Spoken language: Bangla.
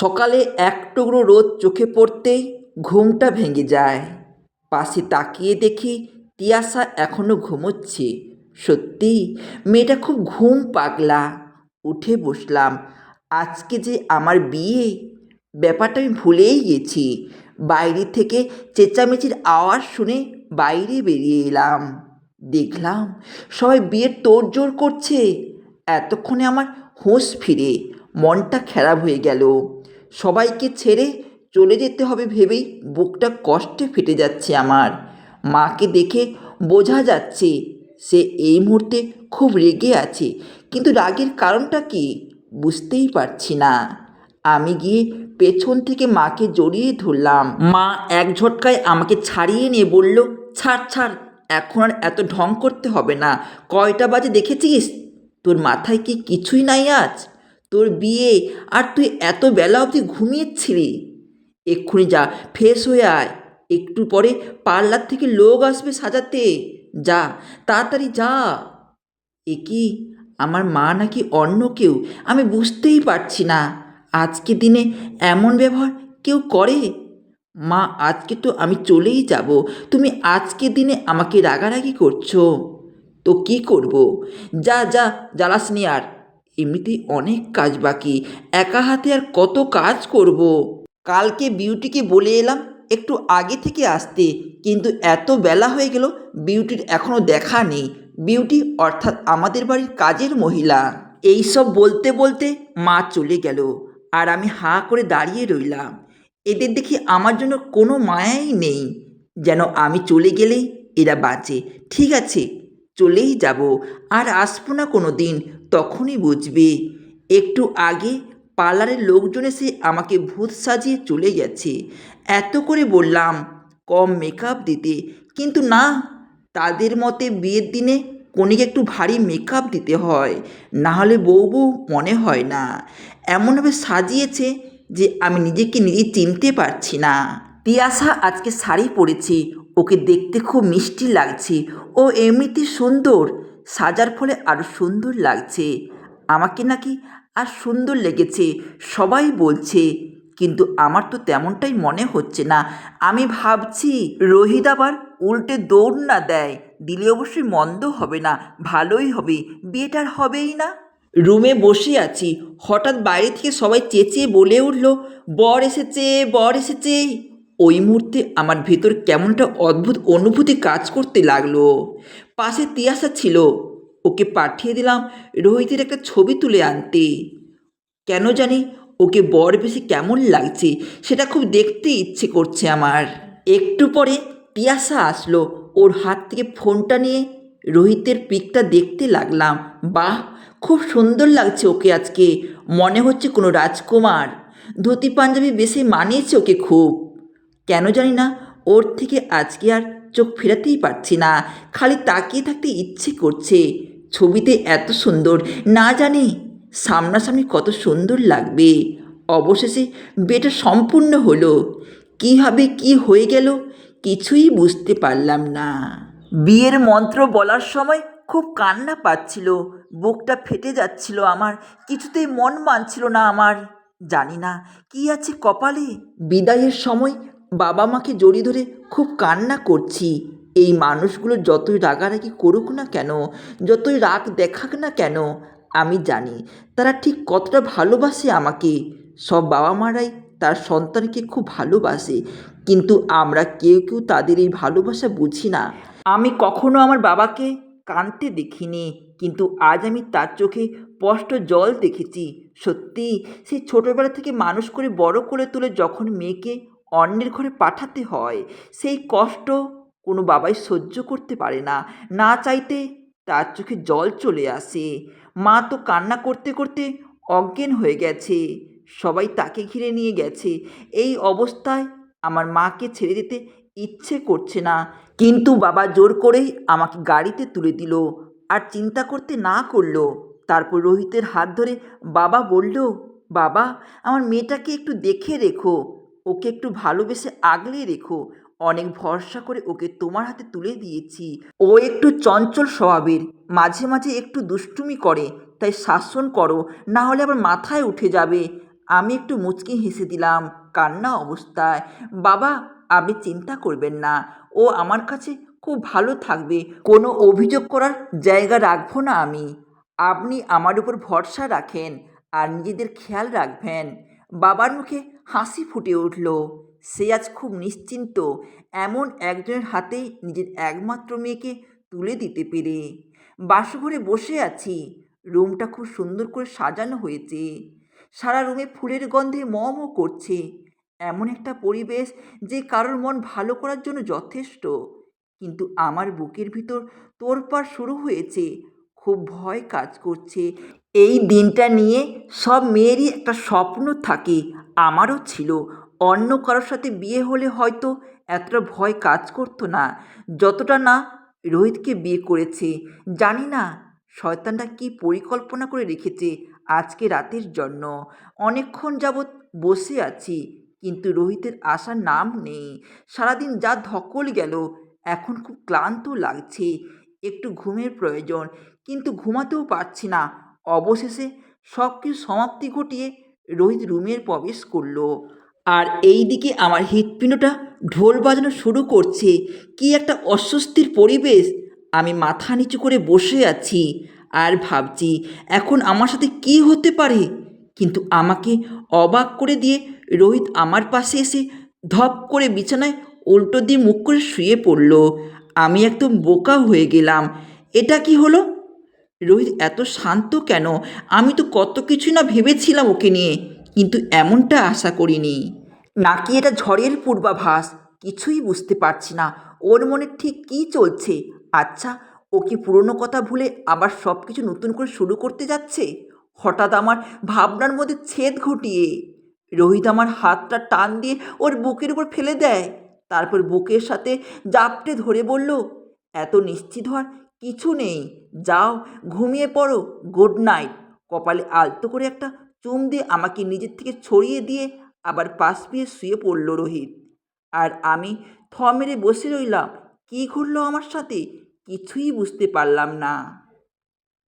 সকালে এক টুকরো রোদ চোখে পড়তেই ঘুমটা ভেঙে যায়। পাশে তাকিয়ে দেখি তিয়াসা এখনও ঘুমোচ্ছে। সত্যি, মেয়েটা খুব ঘুম পাগলা। উঠে বসলাম, আজকে যে আমার বিয়ে? ব্যাপারটা আমি ভুলেই গেছি। বাইরে থেকে চেঁচামেচির আওয়াজ শুনে বাইরে বেরিয়ে এলাম। দেখলাম, সবাই বিয়ের তোড়জোড় করছে। এতক্ষণে আমার হুঁশ ফিরে, মনটা খারাপ হয়ে গেল। সবাইকে ছেড়ে চলে যেতে হবে ভেবেই বুকটা কষ্টে ফেটে যাচ্ছে আমার। মাকে দেখে বোঝা যাচ্ছে সে এই মুহূর্তে খুব রেগে আছে, কিন্তু রাগের কারণটা কি বুঝতেই পারছি না। আমি গিয়ে পেছন থেকে মাকে জড়িয়ে ধরলাম। মা এক ঝটকায় আমাকে ছাড়িয়ে নিয়ে বলল, ছাড় ছাড়, এখন আর এত ঢং করতে হবে না। কয়টা বাজে দেখেছিস? তোর মাথায় কি কিছুই নাই আজ? তোর বিয়ে, আর তুই এত বেলা অবধি ঘুমিয়েছিলি? এক্ষুনি যা, ফ্রেশ হয়ে আয়। একটু পরে পার্লার থেকে লোক আসবে সাজাতে। যা, তাড়াতাড়ি যা। এ কি, আমার মা নাকি অন্য কেউ? আমি বুঝতেই পারছি না। আজকে দিনে এমন ব্যবহার কেউ করে? মা, আজকে তো আমি চলেই যাব। তুমি আজকে দিনে আমাকে রাগারাগি করছ। তো কি করব? যা যা জ্বালাসনি আর। এমনিতেই অনেক কাজ বাকি। একা হাতে আর কত কাজ করব? কালকে বিউটিকে বলে এলাম একটু আগে থেকে আসতে, কিন্তু এত বেলা হয়ে গেল, বিউটির এখনও দেখা নেই। বিউটি অর্থাৎ আমাদের বাড়ির কাজের মহিলা। এইসব বলতে বলতে মা চলে গেল, আর আমি হাঁ করে দাঁড়িয়ে রইলাম। এদের দেখি আমার জন্য কোনো মায়াই নেই। যেন আমি চলে গেলেই এরা বাঁচে। ঠিক আছে চলেই যাব। আর আসব না কোনো দিন তখনই বুঝবে। একটু আগে পার্লারের লোকজন এসে আমাকে ভূত সাজিয়ে চলে গেছে। এত করে বললাম, কম মেকআপ দিতে। কিন্তু না, তাদের মতে বিয়ের দিনে কনেকে একটু ভারী মেকআপ দিতে হয়। না হলে বউ বউ মনে হয় না। এমনভাবে সাজিয়েছে যে আমি নিজেকে নিজে চিনতে পারছি না। তিয়াসা আজকে শাড়ি পরেছে ওকে দেখতে খুব মিষ্টি লাগছে ও এমনিতে সুন্দর। সাজার ফলে আরও সুন্দর লাগছে। আমাকে নাকি আর সুন্দর লেগেছে, সবাই বলছে। কিন্তু আমার তো তেমনটাই মনে হচ্ছে না। আমি ভাবছি রোহিত আবার উল্টে দৌড় না দেয়, দিলে অবশ্যই মন্দ হবে না, ভালোই হবে বিয়েটার হবেই না। রুমে বসে আছি, হঠাৎ বাইরে থেকে সবাই চেঁচিয়ে বলে উঠল, বর এসেছে বর এসেছে। ওই মুহূর্তে আমার ভেতর কেমনটা অদ্ভুত অনুভূতি কাজ করতে লাগল। পাশে তিয়াসা ছিল। ওকে পাঠিয়ে দিলাম রোহিতের একটা ছবি তুলে আনতে। কেন জানি ওকে বর বেশি কেমন লাগছে সেটা খুব দেখতে ইচ্ছে করছে আমার। একটু পরে তিয়াসা আসলো। ওর হাত থেকে ফোনটা নিয়ে রোহিতের পিকটা দেখতে লাগলাম। বাহ, খুব সুন্দর লাগছে ওকে আজকে। মনে হচ্ছে কোনো রাজকুমার। ধুতি পাঞ্জাবি বেশি মানিয়েছে ওকে খুব। কেন জানি না, ওর থেকে আজকে আর চোখ ফেরাতেই পারছি না। খালি তাকিয়ে থাকতে ইচ্ছে করছে। ছবিতে এত সুন্দর, না জানি সামনাসামনি কত সুন্দর লাগবে। অবশেষে বিয়েটা সম্পূর্ণ হলো। কীভাবে কি হয়ে গেল কিছুই বুঝতে পারলাম না। বিয়ের মন্ত্র বলার সময় খুব কান্না পাচ্ছিল। বুকটা ফেটে যাচ্ছিল আমার, কিছুতেই মন মানছিল না আমার। জানি না কি আছে কপালে। বিদায়ের সময় বাবা মাকে জড়িয়ে ধরে খুব কান্না করছি। এই মানুষগুলো যতই রাগারাগি করুক না কেন, যতই রাগ দেখাক না কেন, আমি জানি তারা ঠিক কতটা ভালোবাসে আমাকে। সব বাবা মারাই তার সন্তানকে খুব ভালোবাসে, কিন্তু আমরা কেউ কেউ তাদের এই ভালোবাসা বুঝি না। আমি কখনো আমার বাবাকে কাঁদতে দেখিনি, কিন্তু আজ আমি তার চোখে স্পষ্ট জল দেখেছি। সত্যি সেই ছোটোবেলা থেকে মানুষ করে বড় করে তুলে যখন মেয়েকে অন্যের ঘরে পাঠাতে হয়। সেই কষ্ট কোনো বাবাই সহ্য করতে পারে না। না চাইতে তার চোখে জল চলে আসে। মা তো কান্না করতে করতে অজ্ঞান হয়ে গেছে। সবাই তাকে ঘিরে নিয়ে গেছে। এই অবস্থায় আমার মাকে ছেড়ে দিতে ইচ্ছে করছে না। কিন্তু বাবা জোর করেই আমাকে গাড়িতে তুলে দিল আর চিন্তা করতে না করল। তারপর রোহিতের হাত ধরে বাবা বলল, বাবা, আমার মেয়েটাকে একটু দেখে রেখো। ওকে একটু ভালোবেসে আগলে রেখো। অনেক ভরসা করে ওকে তোমার হাতে তুলে দিয়েছি। ও একটু চঞ্চল স্বভাবের, মাঝে মাঝে একটু দুষ্টুমি করে, তাই শাসন করো, না হলে আবার মাথায় উঠে যাবে। আমি একটু মুচকি হেসে দিলাম, কান্না অবস্থায়, বাবা, আপনি চিন্তা করবেন না, ও আমার কাছে খুব ভালো থাকবে, কোনো অভিযোগ করার জায়গা রাখব না আমি। আপনি আমার উপর ভরসা রাখেন, আর নিজেদের খেয়াল রাখবেন। বাবার মুখে হাসি ফুটে উঠল। সে আজ খুব নিশ্চিন্ত, এমন একজনের হাতেই নিজের একমাত্র মেয়েকে তুলে দিতে পেরে। বাসঘরে বসে আছি, রুমটা খুব সুন্দর করে সাজানো হয়েছে। সারা রুমে ফুলের গন্ধে ম ম করছে। এমন একটা পরিবেশ যে কারোর মন ভালো করার জন্য যথেষ্ট। কিন্তু আমার বুকের ভিতর তোড়পাড় শুরু হয়েছে, খুব ভয় কাজ করছে। এই দিনটা নিয়ে সব মেয়েরই একটা স্বপ্ন থাকে, আমারও ছিল। অন্য কারোর সাথে বিয়ে হলে হয়তো এতটা ভয় কাজ করতো না। যতটা না রোহিতকে বিয়ে করেছে। জানি না, শয়তানটা কি পরিকল্পনা করে রেখেছে আজকে রাতের জন্য। অনেকক্ষণ যাবৎ বসে আছি, কিন্তু রোহিতের আসার নাম নেই। সারাদিন যা ধকল গেল, এখন খুব ক্লান্ত লাগছে। একটু ঘুমের প্রয়োজন, কিন্তু ঘুমাতেও পারছি না। অবশেষে সব কিছু সমাপ্তি ঘটিয়ে রোহিত রুমের প্রবেশ করল। আর এই দিকে আমার হৃৎপিণ্ডটা ঢোল বাজানো শুরু করছে। কি একটা অস্বস্তির পরিবেশ। আমি মাথা নিচু করে বসে আছি আর ভাবছি, এখন আমার সাথে কি হতে পারে? কিন্তু আমাকে অবাক করে দিয়ে রোহিত আমার পাশে এসে ধপ করে বিছানায় উল্টো দিয়ে মুখ করে শুয়ে পড়ল। আমি একদম বোকা হয়ে গেলাম। এটা কি হলো? রোহিত, এত শান্ত কেন? আমি তো কত কিছু না ভেবেছিলাম ওকে নিয়ে, কিন্তু এমনটা আশা করিনি। নাকি এটা ঝড়ের পূর্বাভাস? কিছুই বুঝতে পারছি না। ওর মনে ঠিক কী চলছে? আচ্ছা ও কি পুরনো কথা ভুলে আবার সব কিছু নতুন করে শুরু করতে যাচ্ছে? হঠাৎ আমার ভাবনার মধ্যে ছেদ ঘটিয়ে। রোহিত আমার হাতটা টান দিয়ে ওর বুকের উপর ফেলে দেয়। তারপর বুকের সাথে জাপটে ধরে বলল, এত নিশ্চিত হওয়ার কিছু নেই। যাও, ঘুমিয়ে পড়ো। Good night. কপালে আলতো করে একটা চুম দিয়ে আমাকে নিজের থেকে ছড়িয়ে দিয়ে আবার পাশ পিয়ে শুয়ে পড়ল রোহিত। আর আমি থ মেরে বসে রইলাম। কী ঘটল আমার সাথে? কিছুই বুঝতে পারলাম না।